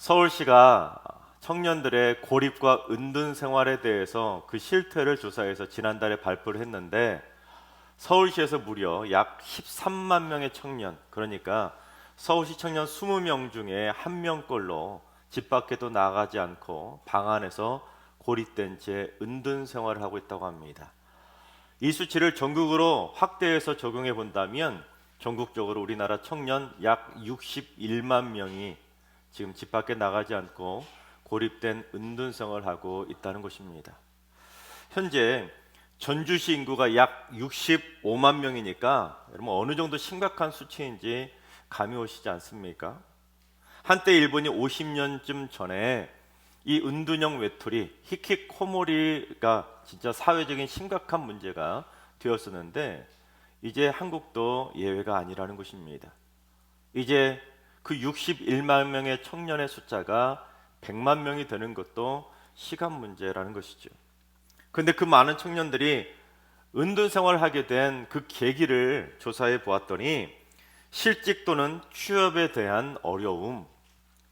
서울시가 청년들의 고립과 은둔 생활에 대해서 그 실태를 조사해서 지난달에 발표를 했는데 서울시에서 무려 약 13만 명의 청년, 그러니까 서울시 청년 20명 중에 한 명꼴로 집 밖에도 나가지 않고 방 안에서 고립된 채 은둔 생활을 하고 있다고 합니다. 이 수치를 전국으로 확대해서 적용해 본다면 전국적으로 우리나라 청년 약 61만 명이 지금 집 밖에 나가지 않고 고립된 은둔 생활을 하고 있다는 것입니다. 현재 전주시 인구가 약 65만 명이니까 여러분 어느 정도 심각한 수치인지 감이 오시지 않습니까? 한때 일본이 50년쯤 전에 이 은둔형 외톨이 히키코모리가 진짜 사회적인 심각한 문제가 되었었는데 이제 한국도 예외가 아니라는 것입니다. 이제 그 61만 명의 청년의 숫자가 100만 명이 되는 것도 시간 문제라는 것이죠. 근데 그 많은 청년들이 은둔 생활을 하게 된 그 계기를 조사해 보았더니 실직 또는 취업에 대한 어려움,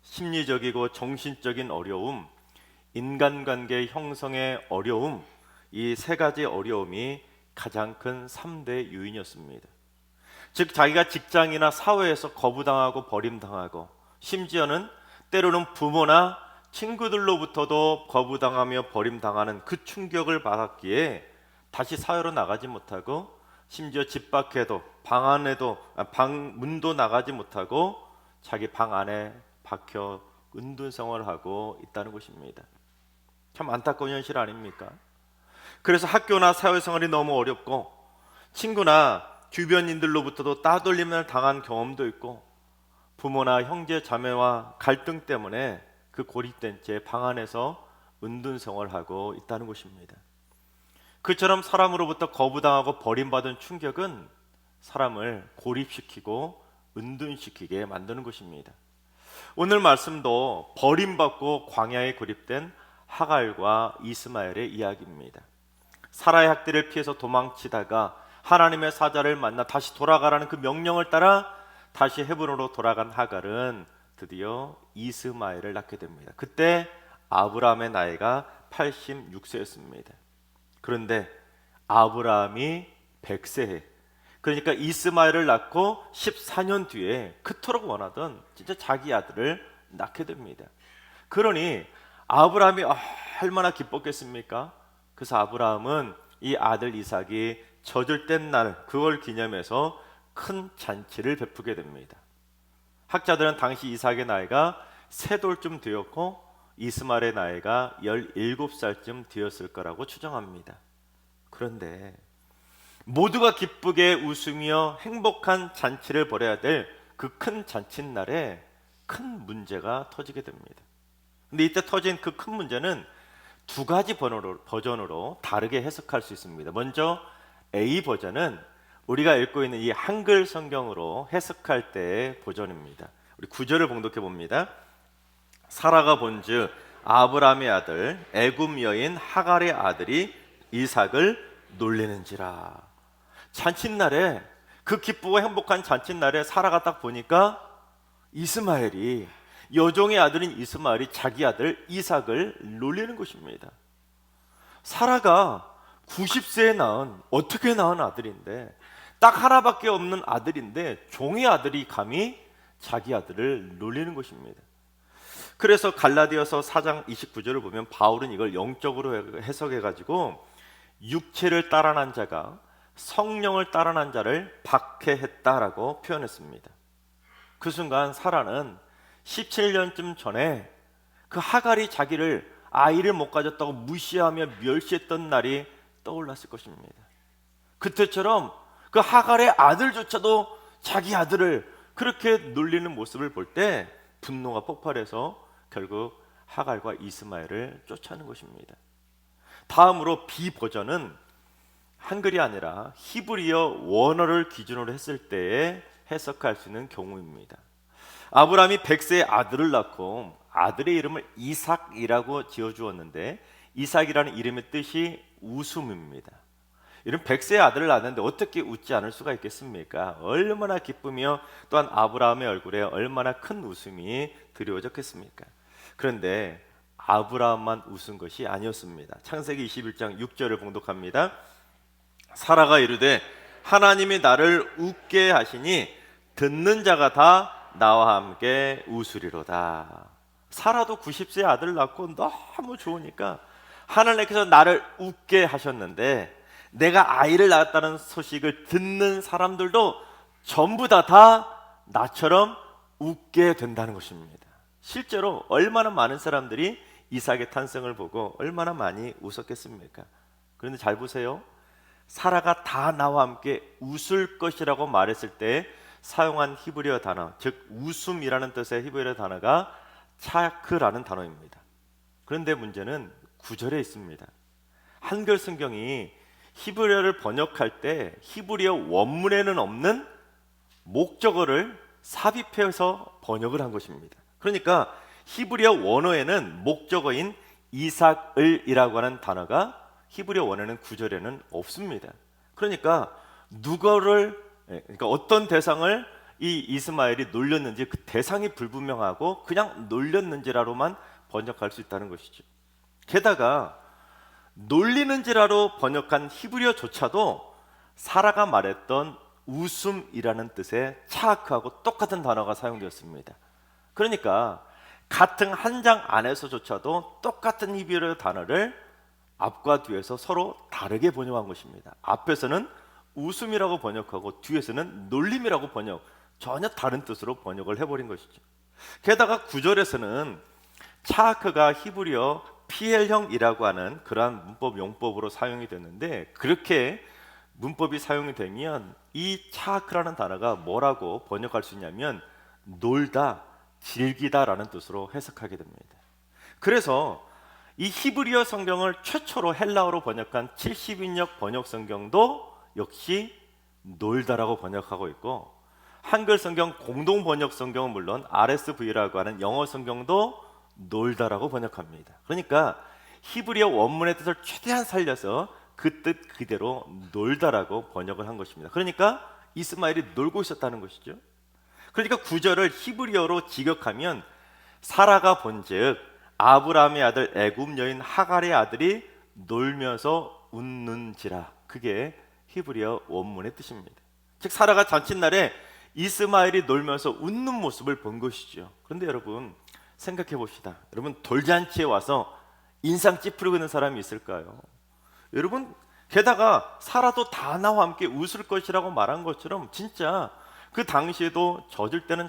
심리적이고 정신적인 어려움, 인간관계 형성의 어려움, 이 세 가지 어려움이 가장 큰 3대 요인이었습니다. 즉 자기가 직장이나 사회에서 거부당하고 버림당하고 심지어는 때로는 부모나 친구들로부터도 거부당하며 버림당하는 그 충격을 받았기에 다시 사회로 나가지 못하고 심지어 집 밖에도 방 안에도 아, 방 문도 나가지 못하고 자기 방 안에 박혀 은둔 생활을 하고 있다는 것입니다. 참 안타까운 현실 아닙니까? 그래서 학교나 사회생활이 너무 어렵고 친구나 주변인들로부터도 따돌림을 당한 경험도 있고 부모나 형제 자매와 갈등 때문에 그 고립된 채 방 안에서 은둔 생활을 하고 있다는 것입니다. 그처럼 사람으로부터 거부당하고 버림받은 충격은 사람을 고립시키고 은둔시키게 만드는 것입니다. 오늘 말씀도 버림받고 광야에 고립된 하갈과 이스마엘의 이야기입니다. 사라의 학대를 피해서 도망치다가 하나님의 사자를 만나 다시 돌아가라는 그 명령을 따라 다시 헤브론으로 돌아간 하갈은 드디어 이스마엘을 낳게 됩니다. 그때 아브라함의 나이가 86세였습니다. 그런데 아브라함이 100세에 그러니까 이스마엘을 낳고 14년 뒤에 그토록 원하던 진짜 자기 아들을 낳게 됩니다. 그러니 아브라함이 얼마나 기뻤겠습니까? 그래서 아브라함은 이 아들 이삭이 뗀날 그걸 기념해서 큰 잔치를 베푸게 됩니다. 학자들은 당시 이삭의 나이가 세 돌쯤 되었고 이스마엘의 나이가 17살쯤 되었을 거라고 추정합니다. 그런데 모두가 기쁘게 웃으며 행복한 잔치를 벌여야 될 그 큰 잔칫날에 큰 문제가 터지게 됩니다. 근데 이때 터진 그 큰 문제는 두 가지 번호로, 버전으로 다르게 해석할 수 있습니다. 먼저 A 버전은 우리가 읽고 있는 이 한글 성경으로 해석할 때의 버전입니다. 우리 구절을 봉독해 봅니다. 사라가 본즉 아브라함의 아들 애굽 여인 하갈의 아들이 이삭을 놀리는지라. 잔칫날에 그 기쁘고 행복한 잔칫날에 사라가 딱 보니까 이스마엘이 여종의 아들인 이스마엘이 자기 아들 이삭을 놀리는 것입니다. 사라가 90세에 낳은 어떻게 낳은 아들인데 딱 하나밖에 없는 아들인데 종의 아들이 감히 자기 아들을 놀리는 것입니다. 그래서 갈라디아서 4장 29절을 보면 바울은 이걸 영적으로 해석해 가지고 육체를 따라난 자가 성령을 따라난 자를 박해했다라고 표현했습니다. 그 순간 사라는 17년쯤 전에 그 하갈이 자기를 아이를 못 가졌다고 무시하며 멸시했던 날이 떠올랐을 것입니다. 그때처럼 그 하갈의 아들조차도 자기 아들을 그렇게 놀리는 모습을 볼 때 분노가 폭발해서 결국 하갈과 이스마엘을 쫓아는 것입니다. 다음으로 B 버전은 한글이 아니라 히브리어 원어를 기준으로 했을 때에 해석할 수 있는 경우입니다. 아브라함이 백세의 아들을 낳고 아들의 이름을 이삭이라고 지어 주었는데 이삭이라는 이름의 뜻이 웃음입니다. 이런 백세의 아들을 낳았는데 어떻게 웃지 않을 수가 있겠습니까? 얼마나 기쁘며 또한 아브라함의 얼굴에 얼마나 큰 웃음이 드리워졌겠습니까? 그런데 아브라함만 웃은 것이 아니었습니다. 창세기 21장 6절을 봉독합니다. 사라가 이르되 하나님이 나를 웃게 하시니 듣는 자가 다 나와 함께 웃으리로다. 사라도 90세 아들 낳고 너무 좋으니까 하나님께서 나를 웃게 하셨는데 내가 아이를 낳았다는 소식을 듣는 사람들도 전부 다 다 나처럼 웃게 된다는 것입니다. 실제로 얼마나 많은 사람들이 이삭의 탄생을 보고 얼마나 많이 웃었겠습니까? 그런데 잘 보세요. 사라가 다 나와 함께 웃을 것이라고 말했을 때 사용한 히브리어 단어, 즉 웃음이라는 뜻의 히브리어 단어가 차크라는 단어입니다. 그런데 문제는 구절에 있습니다. 한글 성경이 히브리어를 번역할 때 히브리어 원문에는 없는 목적어를 삽입해서 번역을 한 것입니다. 그러니까 히브리어 원어에는 목적어인 이삭을이라고 하는 단어가 히브리어 원어는 구절에는 없습니다. 그러니까 누구를 예, 그러니까 어떤 대상을 이 이스마엘이 놀렸는지 그 대상이 불분명하고 그냥 놀렸는지라로만 번역할 수 있다는 것이죠. 게다가 놀리는지라로 번역한 히브리어조차도 사라가 말했던 웃음이라는 뜻의 차크하고 똑같은 단어가 사용되었습니다. 그러니까 같은 한 장 안에서조차도 똑같은 히브리어 단어를 앞과 뒤에서 서로 다르게 번역한 것입니다. 앞에서는 웃음이라고 번역하고 뒤에서는 놀림이라고 번역, 전혀 다른 뜻으로 번역을 해버린 것이죠. 게다가 구절에서는 차크가 히브리어 피엘형이라고 하는 그러한 문법 용법으로 사용이 됐는데 그렇게 문법이 사용이 되면 이 차크라는 단어가 뭐라고 번역할 수 있냐면 놀다, 즐기다라는 뜻으로 해석하게 됩니다. 그래서 이 히브리어 성경을 최초로 헬라어로 번역한 70인역 번역 성경도 역시 놀다라고 번역하고 있고 한글 성경 공동 번역 성경은 물론 RSV라고 하는 영어 성경도 놀다라고 번역합니다. 그러니까 히브리어 원문의 뜻을 최대한 살려서 그 뜻 그대로 놀다라고 번역을 한 것입니다. 그러니까 이스마엘이 놀고 있었다는 것이죠. 그러니까 구절을 히브리어로 직역하면 사라가 본즉 아브라함의 아들 애굽 여인 하갈의 아들이 놀면서 웃는지라 그게 히브리어 원문의 뜻입니다. 즉 사라가 잔칫날에 이스마엘이 놀면서 웃는 모습을 본 것이죠. 그런데 여러분 생각해 봅시다. 여러분 돌잔치에 와서 인상 찌푸리고 있는 사람이 있을까요? 여러분 게다가 사라도 다 나와 함께 웃을 것이라고 말한 것처럼 진짜 그 당시에도 젖을 때는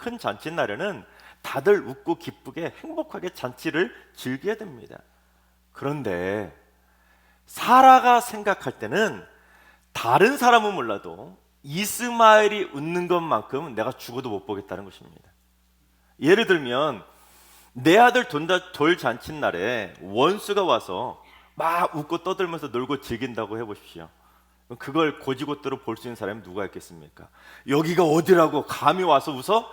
큰 잔칫날에는 다들 웃고 기쁘게 행복하게 잔치를 즐겨야 됩니다. 그런데 사라가 생각할 때는 다른 사람은 몰라도 이스마엘이 웃는 것만큼 내가 죽어도 못 보겠다는 것입니다. 예를 들면 내 아들 돌 잔칫날에 원수가 와서 막 웃고 떠들면서 놀고 즐긴다고 해보십시오. 그걸 고지고대로 볼 수 있는 사람이 누가 있겠습니까? 여기가 어디라고 감히 와서 웃어?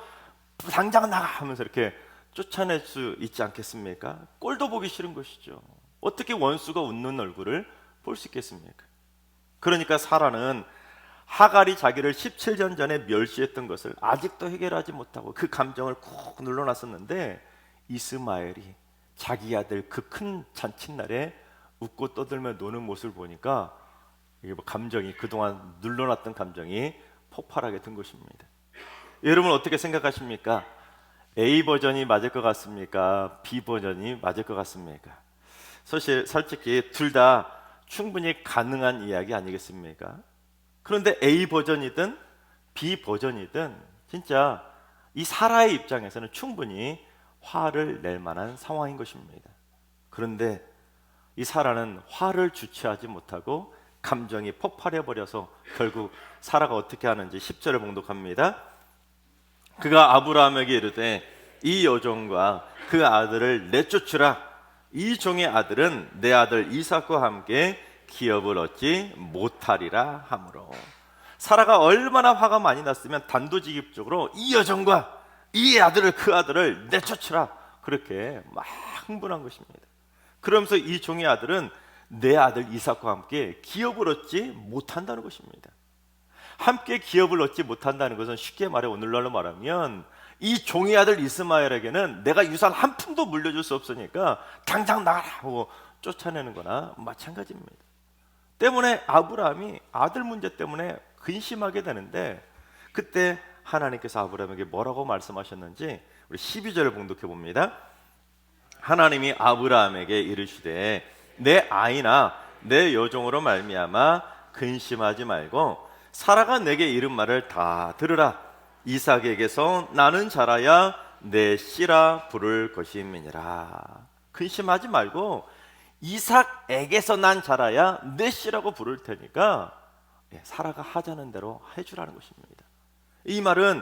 당장 나가 하면서 이렇게 쫓아낼 수 있지 않겠습니까? 꼴도 보기 싫은 것이죠. 어떻게 원수가 웃는 얼굴을 볼 수 있겠습니까? 그러니까 사라는 하갈이 자기를 17년 전에 멸시했던 것을 아직도 해결하지 못하고 그 감정을 콕 눌러놨었는데 이스마엘이 자기 아들 그 큰 잔칫날에 웃고 떠들며 노는 모습을 보니까 뭐 감정이 그동안 눌러놨던 감정이 폭발하게 된 것입니다. 여러분 어떻게 생각하십니까? A 버전이 맞을 것 같습니까? B 버전이 맞을 것 같습니까? 사실 솔직히 둘 다 충분히 가능한 이야기 아니겠습니까? 그런데 A 버전이든 B 버전이든 진짜 이 사라의 입장에서는 충분히 화를 낼 만한 상황인 것입니다. 그런데 이 사라는 화를 주체하지 못하고 감정이 폭발해 버려서 결국 사라가 어떻게 하는지 10절을 봉독합니다. 그가 아브라함에게 이르되 이 여종과 그 아들을 내쫓으라 이 종의 아들은 내 아들 이삭과 함께 기업을 얻지 못하리라 하므로 사라가 얼마나 화가 많이 났으면 단도직입적으로 이 여종과 이 아들을 그 아들을 내쫓으라 그렇게 막 흥분한 것입니다. 그러면서 이 종의 아들은 내 아들 이삭과 함께 기업을 얻지 못한다는 것입니다. 함께 기업을 얻지 못한다는 것은 쉽게 말해 오늘날로 말하면 이 종의 아들 이스마엘에게는 내가 유산 한 푼도 물려줄 수 없으니까 당장 나가라 하고 쫓아내는 거나 마찬가지입니다. 때문에 아브라함이 아들 문제 때문에 근심하게 되는데 그때 하나님께서 아브라함에게 뭐라고 말씀하셨는지 우리 12절을 봉독해 봅니다. 하나님이 아브라함에게 이르시되 내 아이나 내 여종으로 말미암아 근심하지 말고 사라가 내게 이른 말을 다 들으라 이삭에게서 나는 자라야 내 씨라 부를 것임이니라 근심하지 말고 이삭에게서 난 자라야 내 씨라고 부를 테니까 예, 사라가 하자는 대로 해주라는 것입니다. 이 말은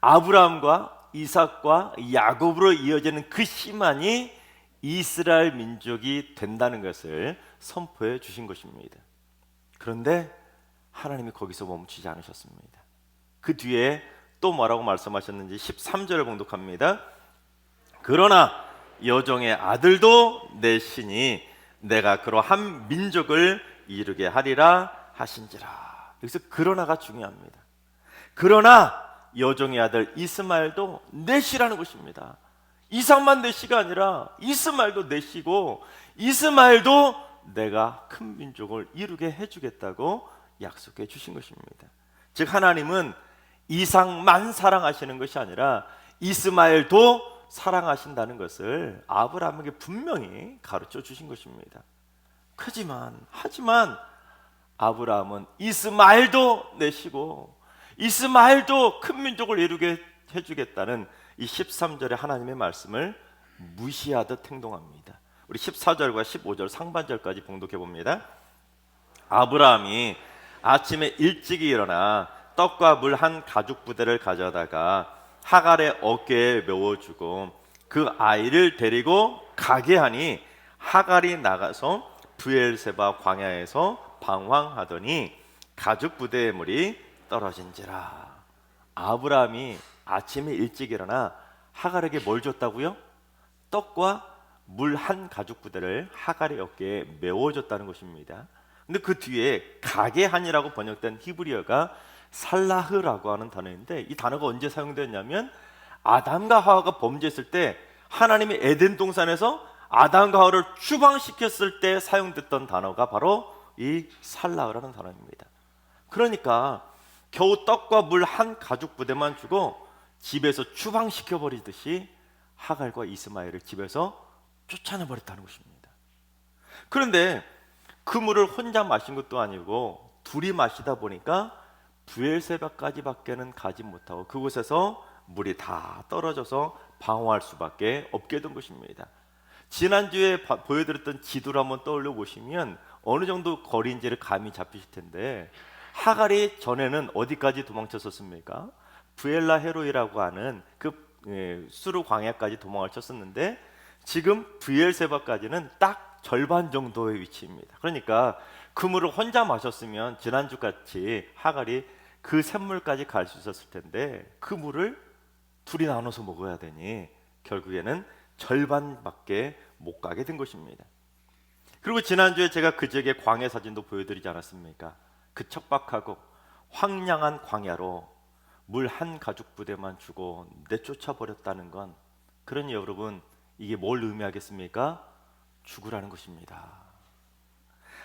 아브라함과 이삭과 야곱으로 이어지는 그 씨만이 이스라엘 민족이 된다는 것을 선포해 주신 것입니다. 그런데 하나님이 거기서 멈추지 않으셨습니다. 그 뒤에 또 뭐라고 말씀하셨는지 13절을 봉독합니다. 그러나 여종의 아들도 내 신이 내가 그러한 민족을 이루게 하리라 하신지라. 여기서 그러나가 중요합니다. 그러나 여종의 아들 이스마엘도 내 씨라는 것입니다. 이삭만 내 씨가 아니라 이스마엘도 내 씨고 이스마엘도 내가 큰 민족을 이루게 해주겠다고 약속해 주신 것입니다. 즉 하나님은 이삭만 사랑하시는 것이 아니라 이스마엘도 사랑하신다는 것을 아브라함에게 분명히 가르쳐 주신 것입니다. 하지만 하지만 아브라함은 이스마엘도 내시고 이스마엘도 큰 민족을 이루게 해 주겠다는 이 13절의 하나님의 말씀을 무시하듯 행동합니다. 우리 14절과 15절 상반절까지 봉독해 봅니다. 아브라함이 아침에 일찍 일어나 떡과 물 한 가죽 부대를 가져다가 하갈의 어깨에 메워주고 그 아이를 데리고 가게 하니 하갈이 나가서 부엘세바 광야에서 방황하더니 가죽 부대의 물이 떨어진지라 아브라함이 아침에 일찍 일어나 하갈에게 뭘 줬다고요? 떡과 물 한 가죽 부대를 하갈의 어깨에 메워줬다는 것입니다. 근데 그 뒤에 가게한이라고 번역된 히브리어가 살라흐라고 하는 단어인데 이 단어가 언제 사용되었냐면 아담과 하와가 범죄했을 때 하나님이 에덴 동산에서 아담과 하와를 추방시켰을 때 사용됐던 단어가 바로 이 살라흐라는 단어입니다. 그러니까 겨우 떡과 물 한 가죽 부대만 주고 집에서 추방시켜 버리듯이 하갈과 이스마엘을 집에서 쫓아내 버렸다는 것입니다. 그런데 그 물을 혼자 마신 것도 아니고 둘이 마시다 보니까 부엘세바까지밖에는 가지 못하고 그곳에서 물이 다 떨어져서 방어할 수밖에 없게 된 것입니다. 지난주에 바- 보여드렸던 지도를 한번 떠올려 보시면 어느 정도 거리인지를 감이 잡히실 텐데 하갈이 전에는 어디까지 도망쳤었습니까? 부엘라 헤로이라고 하는 그 예, 수르 광야까지 도망을 쳤었는데 지금 부엘세바까지는 딱 절반 정도의 위치입니다. 그러니까 그 물을 혼자 마셨으면 지난주 같이 하갈이 그 샘물까지 갈 수 있었을 텐데 그 물을 둘이 나눠서 먹어야 되니 결국에는 절반밖에 못 가게 된 것입니다. 그리고 지난주에 제가 그 지역의 광야 사진도 보여드리지 않았습니까? 그 척박하고 황량한 광야로 물 한 가죽 부대만 주고 내쫓아 버렸다는 건 그러니 여러분 이게 뭘 의미하겠습니까? 죽으라는 것입니다.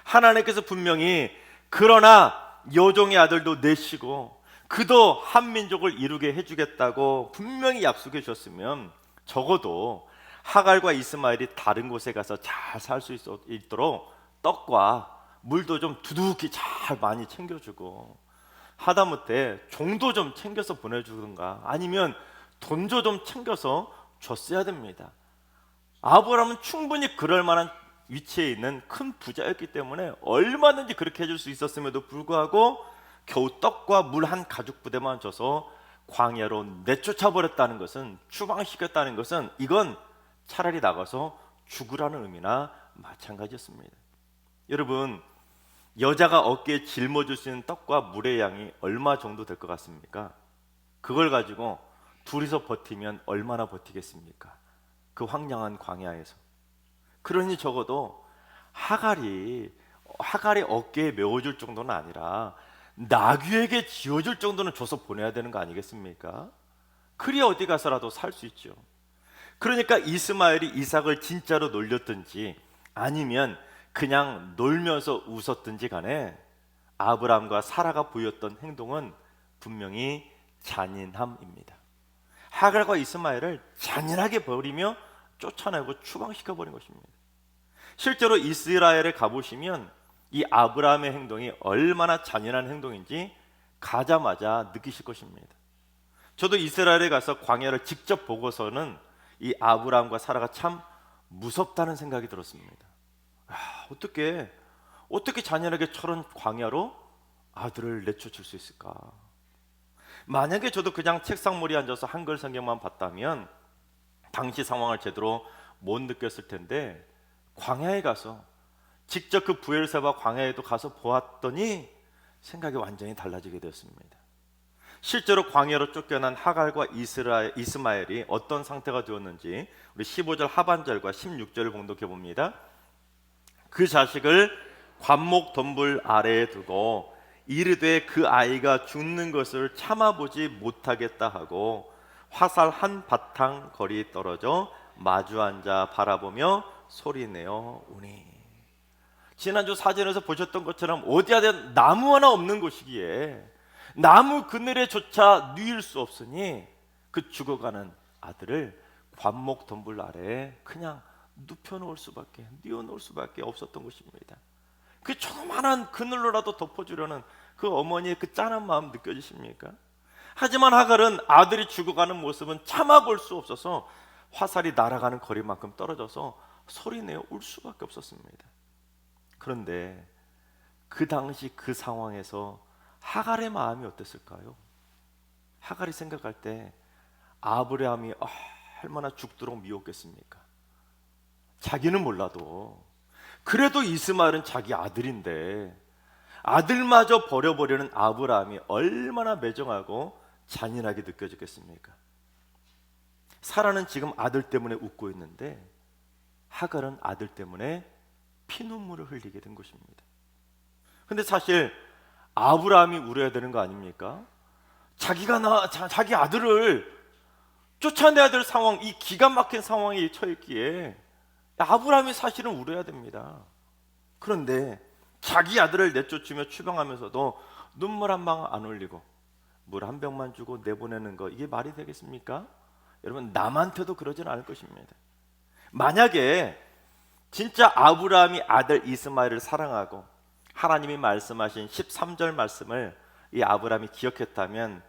하나님께서 분명히 그러나 여종의 아들도 내시고 그도 한 민족을 이루게 해주겠다고 분명히 약속해 주셨으면 적어도 하갈과 이스마엘이 다른 곳에 가서 잘 살 수 있도록 떡과 물도 좀 두둑히 잘 많이 챙겨주고 하다못해 종도 좀 챙겨서 보내주든가 아니면 돈도 좀 챙겨서 줬어야 됩니다. 아브라함은 충분히 그럴 만한 위치에 있는 큰 부자였기 때문에 얼마든지 그렇게 해줄 수 있었음에도 불구하고 겨우 떡과 물 한 가죽 부대만 줘서 광야로 내쫓아 버렸다는 것은 추방시켰다는 것은 이건 차라리 나가서 죽으라는 의미나 마찬가지였습니다. 여러분 여자가 어깨에 짊어질 수 있는 떡과 물의 양이 얼마 정도 될 것 같습니까? 그걸 가지고 둘이서 버티면 얼마나 버티겠습니까? 그 황량한 광야에서. 그러니 적어도 하갈이 하갈의 어깨에 메워줄 정도는 아니라 나귀에게 지어줄 정도는 줘서 보내야 되는 거 아니겠습니까? 그리 어디 가서라도 살 수 있죠. 그러니까 이스마엘이 이삭을 진짜로 놀렸든지 아니면 그냥 놀면서 웃었든지 간에 아브라함과 사라가 보였던 행동은 분명히 잔인함입니다. 하갈과 이스마엘을 잔인하게 버리며 쫓아내고 추방시켜 버린 것입니다. 실제로 이스라엘에 가보시면 이 아브라함의 행동이 얼마나 잔인한 행동인지 가자마자 느끼실 것입니다. 저도 이스라엘에 가서 광야를 직접 보고서는 이 아브라함과 사라가 참 무섭다는 생각이 들었습니다. 아, 어떻게 어떻게 잔인하게 저런 광야로 아들을 내쫓을 수 있을까? 만약에 저도 그냥 책상머리에 앉아서 한글 성경만 봤다면 당시 상황을 제대로 못 느꼈을 텐데 광야에 가서 직접 그 부엘세바 광야에도 가서 보았더니 생각이 완전히 달라지게 되었습니다. 실제로 광야로 쫓겨난 하갈과 이스라엘, 이스마엘이 어떤 상태가 되었는지 우리 15절 하반절과 16절을 봉독해 봅니다. 그 자식을 관목 덤불 아래에 두고 이르되 그 아이가 죽는 것을 참아보지 못하겠다 하고 화살 한 바탕 거리 떨어져 마주 앉아 바라보며 소리내어 우니 지난주 사진에서 보셨던 것처럼 어디하든 나무 하나 없는 곳이기에 나무 그늘에조차 누일 수 없으니 그 죽어가는 아들을 관목 덤불 아래에 그냥 눕혀놓을 수밖에 뉘어놓을 수밖에 없었던 것입니다. 그 조그만한 그늘로라도 덮어주려는 그 어머니의 그 짠한 마음 느껴지십니까? 하지만 하갈은 아들이 죽어가는 모습은 참아 볼 수 없어서 화살이 날아가는 거리만큼 떨어져서 소리내어 울 수밖에 없었습니다. 그런데 그 당시 그 상황에서 하갈의 마음이 어땠을까요? 하갈이 생각할 때 아브라함이 아, 얼마나 죽도록 미웠겠습니까? 자기는 몰라도 그래도 이스마엘은 자기 아들인데 아들마저 버려버리는 아브라함이 얼마나 매정하고 잔인하게 느껴졌겠습니까? 사라는 지금 아들 때문에 웃고 있는데 하갈은 아들 때문에 피눈물을 흘리게 된 것입니다. 근데 사실 아브라함이 울어야 되는 거 아닙니까? 자기가 나 자, 자기 아들을 쫓아내야 될 상황, 이 기가 막힌 상황에 처했기에 아브라함이 사실은 울어야 됩니다. 그런데 자기 아들을 내쫓으며 추방하면서도 눈물 한 방 안 흘리고 물 한 병만 주고 내보내는 거 이게 말이 되겠습니까? 여러분 남한테도 그러지는 않을 것입니다. 만약에 진짜 아브라함이 아들 이스마엘을 사랑하고 하나님이 말씀하신 13절 말씀을 이 아브라함이 기억했다면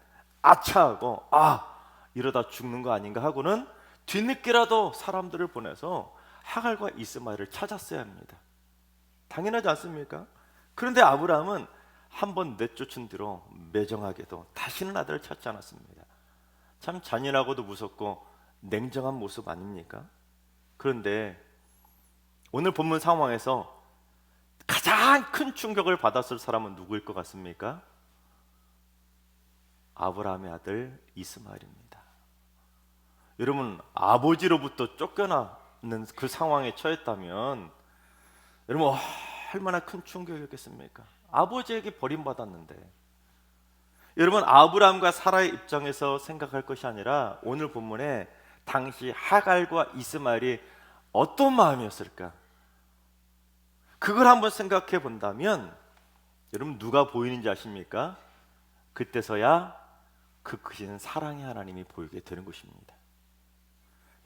아차하고 아 이러다 죽는 거 아닌가 하고는 뒤늦게라도 사람들을 보내서 하갈과 이스마엘을 찾았어야 합니다. 당연하지 않습니까? 그런데 아브라함은 한 번 내쫓은 뒤로 매정하게도 다시는 아들을 찾지 않았습니다. 참 잔인하고도 무섭고 냉정한 모습 아닙니까? 그런데 오늘 본문 상황에서 가장 큰 충격을 받았을 사람은 누구일 것 같습니까? 아브라함의 아들 이스마엘입니다. 여러분 아버지로부터 쫓겨나는 그 상황에 처했다면 여러분 얼마나 큰 충격이었겠습니까? 아버지에게 버림받았는데 여러분 아브라함과 사라의 입장에서 생각할 것이 아니라 오늘 본문에 당시 하갈과 이스마엘이 어떤 마음이었을까? 그걸 한번 생각해 본다면 여러분 누가 보이는지 아십니까? 그때서야 그 크신 사랑의 하나님이 보이게 되는 것입니다.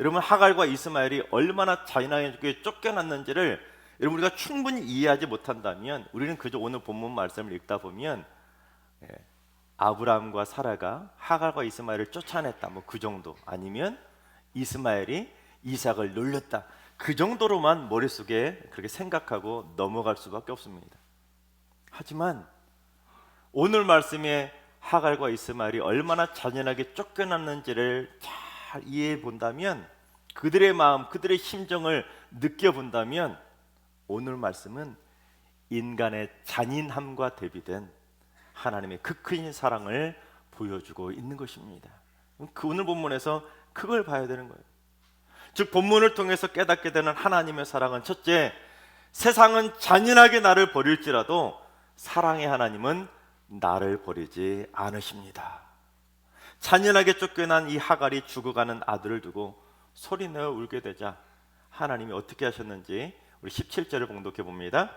여러분 하갈과 이스마엘이 얼마나 잔인하게 쫓겨났는지를 여러분 우리가 충분히 이해하지 못한다면 우리는 그저 오늘 본문 말씀을 읽다 보면 예, 아브라함과 사라가 하갈과 이스마엘을 쫓아냈다 뭐 그 정도 아니면 이스마엘이 이삭을 놀렸다 그 정도로만 머릿속에 그렇게 생각하고 넘어갈 수밖에 없습니다. 하지만 오늘 말씀에 하갈과 이스마엘이 얼마나 잔인하게 쫓겨났는지를 잘 이해해 본다면 그들의 마음, 그들의 심정을 느껴 본다면 오늘 말씀은 인간의 잔인함과 대비된 하나님의 그큰 사랑을 보여주고 있는 것입니다. 그 오늘 본문에서 그걸 봐야 되는 거예요. 즉 본문을 통해서 깨닫게 되는 하나님의 사랑은 첫째 세상은 잔인하게 나를 버릴지라도 사랑의 하나님은 나를 버리지 않으십니다. 잔인하게 쫓겨난 이 하갈이 죽어가는 아들을 두고 소리내어 울게 되자 하나님이 어떻게 하셨는지 우리 17절을 봉독해 봅니다.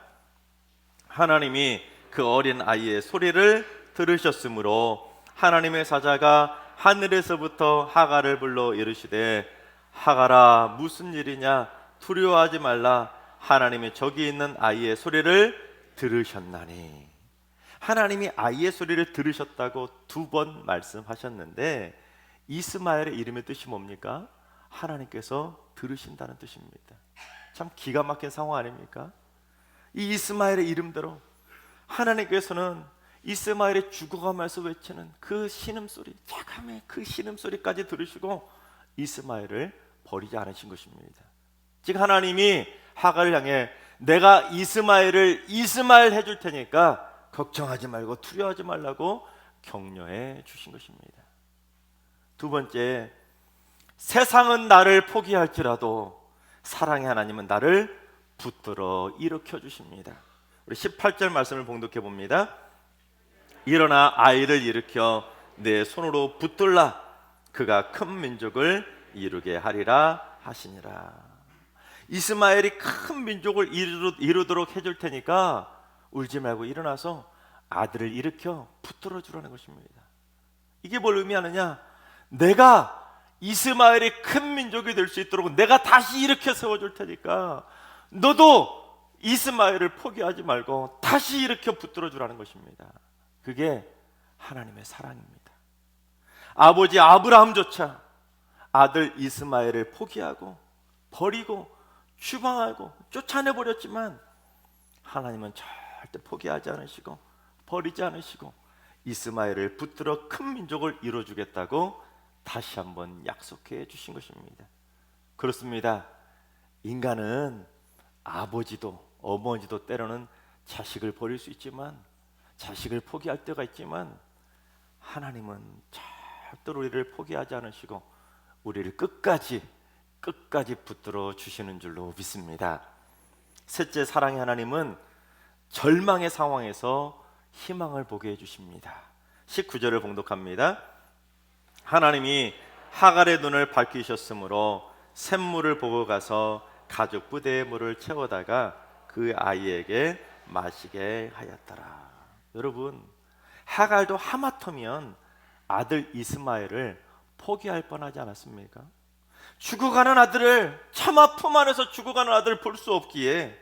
하나님이 그 어린 아이의 소리를 들으셨으므로 하나님의 사자가 하늘에서부터 하갈을 불러 이르시되 하갈아 무슨 일이냐 두려워하지 말라 하나님이 저기 있는 아이의 소리를 들으셨나니 하나님이 아이의 소리를 들으셨다고 두 번 말씀하셨는데 이스마엘의 이름의 뜻이 뭡니까? 하나님께서 들으신다는 뜻입니다. 참 기가 막힌 상황 아닙니까? 이 이스마엘의 이름대로 하나님께서는 이스마엘이 죽어가면서 외치는 그 신음소리, 자감의 그 신음소리까지 들으시고 이스마엘을 버리지 않으신 것입니다. 즉 하나님이 하갈을 향해 내가 이스마엘을 이스마엘 해줄 테니까 걱정하지 말고 두려워하지 말라고 격려해 주신 것입니다. 두 번째, 세상은 나를 포기할지라도 사랑의 하나님은 나를 붙들어 일으켜 주십니다. 우리 18절 말씀을 봉독해 봅니다. 일어나 아이를 일으켜 내 손으로 붙들라 그가 큰 민족을 이루게 하리라 하시니라. 이스마엘이 큰 민족을 이루, 이루 도록 해줄 테니까 울지 말고 일어나서 아들을 일으켜 붙들어 주라는 것입니다. 이게 뭘 의미하느냐? 내가 이스마엘이 큰 민족이 될 수 있도록 내가 다시 일으켜 세워줄 테니까 너도 이스마엘을 포기하지 말고 다시 일으켜 붙들어 주라는 것입니다. 그게 하나님의 사랑입니다. 아버지 아브라함조차 아들 이스마엘을 포기하고 버리고 추방하고 쫓아내 버렸지만 하나님은 절대 포기하지 않으시고 버리지 않으시고 이스마엘을 붙들어 큰 민족을 이루어 주겠다고 다시 한번 약속해 주신 것입니다. 그렇습니다. 인간은 아버지도 어머니도 때로는 자식을 버릴 수 있지만 자식을 포기할 때가 있지만 하나님은 절대로 우리를 포기하지 않으시고 우리를 끝까지 끝까지 붙들어 주시는 줄로 믿습니다. 셋째 사랑의 하나님은 절망의 상황에서 희망을 보게 해 주십니다. 19절을 봉독합니다. 하나님이 하갈의 눈을 밝히셨으므로 샘물을 보고 가서 가죽 부대에 물을 채워다가 그 아이에게 마시게 하였더라. 여러분, 하갈도 하마터면 아들 이스마엘을 포기할 뻔하지 않았습니까? 죽어가는 아들을 차마 품 안에서 죽어가는 아들을 볼 수 없기에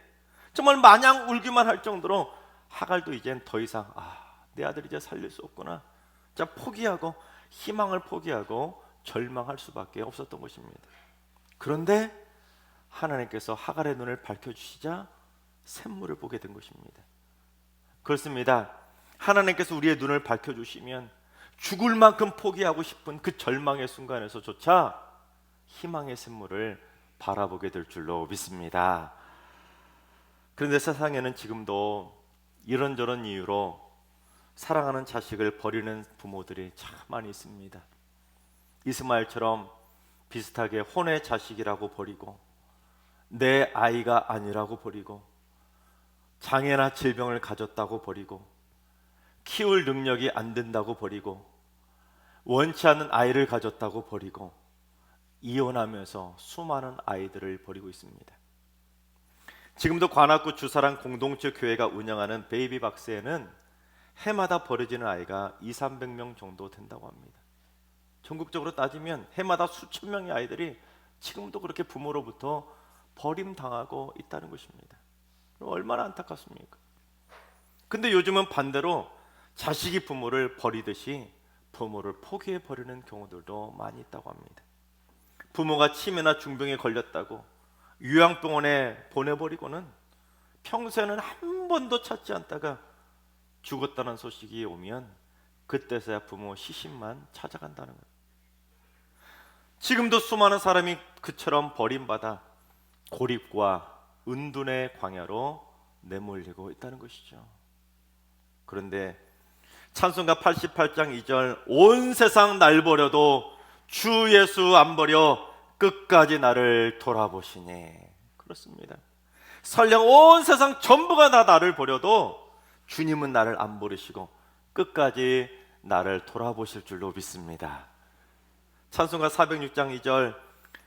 정말 마냥 울기만 할 정도로 하갈도 이젠 더 이상 아, 내 아들 이제 살릴 수 없구나. 자, 포기하고 희망을 포기하고 절망할 수밖에 없었던 것입니다. 그런데 하나님께서 하갈의 눈을 밝혀 주시자 샘물을 보게 된 것입니다. 그렇습니다. 하나님께서 우리의 눈을 밝혀 주시면 죽을 만큼 포기하고 싶은 그 절망의 순간에서조차 희망의 샘물을 바라보게 될 줄로 믿습니다. 그런데 세상에는 지금도 이런저런 이유로 사랑하는 자식을 버리는 부모들이 참 많이 있습니다. 이스마엘처럼 비슷하게 혼의 자식이라고 버리고 내 아이가 아니라고 버리고 장애나 질병을 가졌다고 버리고 키울 능력이 안 된다고 버리고 원치 않는 아이를 가졌다고 버리고 이혼하면서 수많은 아이들을 버리고 있습니다. 지금도 관악구 주사랑 공동체 교회가 운영하는 베이비 박스에는 해마다 버려지는 아이가 2, 300명 정도 된다고 합니다. 전국적으로 따지면 해마다 수천 명의 아이들이 지금도 그렇게 부모로부터 버림당하고 있다는 것입니다. 얼마나 안타깝습니까? 근데 요즘은 반대로 자식이 부모를 버리듯이 부모를 포기해 버리는 경우들도 많이 있다고 합니다. 부모가 치매나 중병에 걸렸다고 요양병원에 보내버리고는 평소에는 한 번도 찾지 않다가 죽었다는 소식이 오면 그때서야 부모 시신만 찾아간다는 거예요. 지금도 수많은 사람이 그처럼 버림받아 고립과 은둔의 광야로 내몰리고 있다는 것이죠. 그런데 찬송가 88장 2절 온 세상 날 버려도 주 예수 안 버려 끝까지 나를 돌아보시니 그렇습니다. 설령 온 세상 전부가 다 나를 버려도 주님은 나를 안 버리시고 끝까지 나를 돌아보실 줄로 믿습니다. 찬송가 406장 2절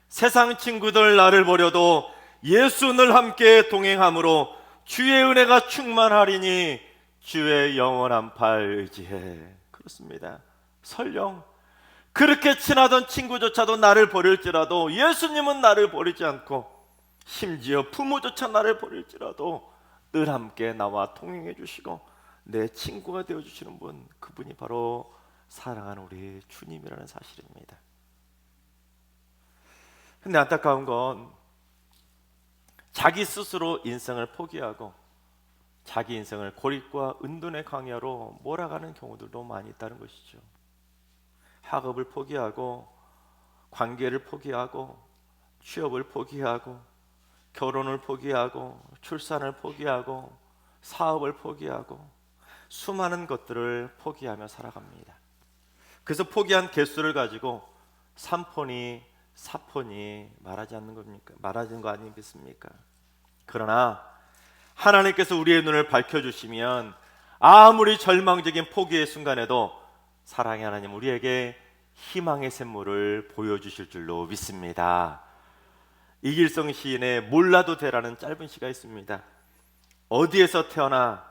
세상 친구들 나를 버려도 예수 늘 함께 동행함으로 주의 은혜가 충만하리니 주의 영원한 팔 의지해 그렇습니다 설령 그렇게 친하던 친구조차도 나를 버릴지라도 예수님은 나를 버리지 않고 심지어 부모조차 나를 버릴지라도 늘 함께 나와 통행해 주시고 내 친구가 되어 주시는 분 그분이 바로 사랑하는 우리 주님이라는 사실입니다. 근데 안타까운 건 자기 스스로 인생을 포기하고 자기 인생을 고립과 은둔의 광야로 몰아가는 경우들도 많이 있다는 것이죠. 학업을 포기하고 관계를 포기하고 취업을 포기하고 결혼을 포기하고 출산을 포기하고 사업을 포기하고 수많은 것들을 포기하며 살아갑니다. 그래서 포기한 개수를 가지고 삼포니 사포니 말하지 않는 겁니까? 말하는 거 아니겠습니까? 그러나 하나님께서 우리의 눈을 밝혀 주시면 아무리 절망적인 포기의 순간에도 사랑의 하나님 우리에게 희망의 샘물을 보여주실 줄로 믿습니다. 이길성 시인의 몰라도 되라는 짧은 시가 있습니다. 어디에서 태어나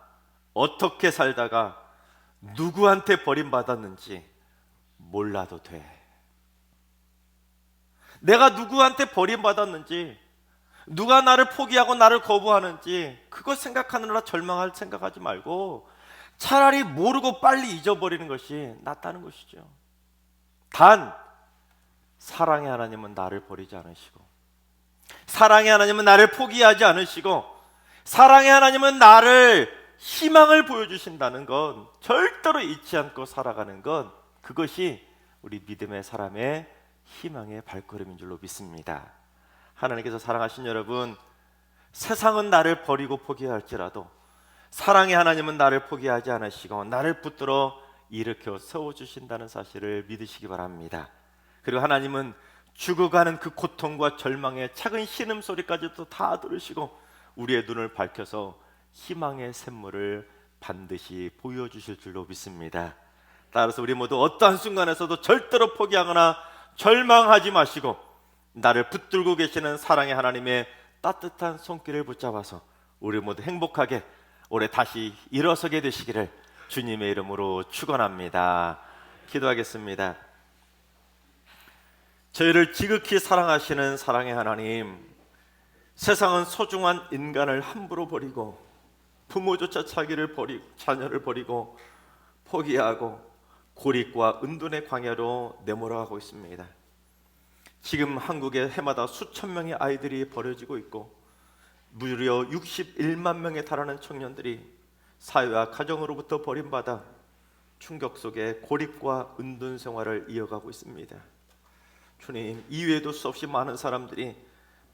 어떻게 살다가 누구한테 버림받았는지 몰라도 돼. 내가 누구한테 버림받았는지 누가 나를 포기하고 나를 거부하는지 그거 생각하느라 절망할 생각하지 말고 차라리 모르고 빨리 잊어버리는 것이 낫다는 것이죠. 단 사랑의 하나님은 나를 버리지 않으시고 사랑의 하나님은 나를 포기하지 않으시고 사랑의 하나님은 나를 희망을 보여주신다는 건 절대로 잊지 않고 살아가는 건 그것이 우리 믿음의 사람의 희망의 발걸음인 줄로 믿습니다. 하나님께서 사랑하신 여러분, 세상은 나를 버리고 포기할지라도 사랑의 하나님은 나를 포기하지 않으시고 나를 붙들어 일으켜 세워 주신다는 사실을 믿으시기 바랍니다. 그리고 하나님은 죽어가는 그 고통과 절망의 작은 신음 소리까지도 다 들으시고 우리의 눈을 밝혀서 희망의 샘물을 반드시 보여주실 줄로 믿습니다. 따라서 우리 모두 어떠한 순간에서도 절대로 포기하거나 절망하지 마시고 나를 붙들고 계시는 사랑의 하나님의 따뜻한 손길을 붙잡아서 우리 모두 행복하게 올해 다시 일어서게 되시기를 주님의 이름으로 축원합니다. 기도하겠습니다. 저희를 지극히 사랑하시는 사랑의 하나님, 세상은 소중한 인간을 함부로 버리고 부모조차 자기를 버리 자녀를 버리고 포기하고 고립과 은둔의 광야로 내몰아가고 있습니다. 지금 한국에 해마다 수천 명의 아이들이 버려지고 있고 무려 61만 명에 달하는 청년들이 사회와 가정으로부터 버림받아 충격 속에 고립과 은둔 생활을 이어가고 있습니다. 주님, 이외에도 수없이 많은 사람들이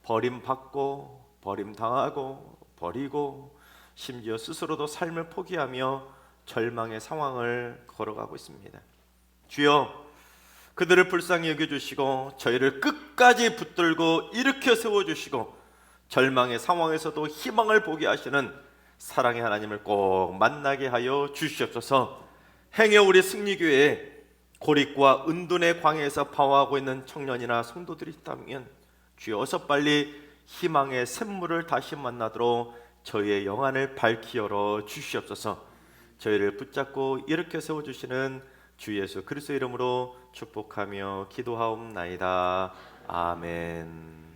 버림받고 버림당하고 버리고 심지어 스스로도 삶을 포기하며 절망의 상황을 걸어가고 있습니다. 주여, 그들을 불쌍히 여겨 주시고 저희를 끝까지 붙들고 일으켜 세워 주시고 절망의 상황에서도 희망을 보게 하시는 사랑의 하나님을 꼭 만나게 하여 주시옵소서. 행여 우리 승리교회에 고립과 은둔의 광야에서 방황하고 있는 청년이나 성도들이 있다면 주여 어서 빨리 희망의 샘물을 다시 만나도록 저희의 영안을 밝히 열어 주시옵소서. 저희를 붙잡고 일으켜 세워 주시는 주 예수 그리스도 이름으로 축복하며 기도하옵나이다. 아멘.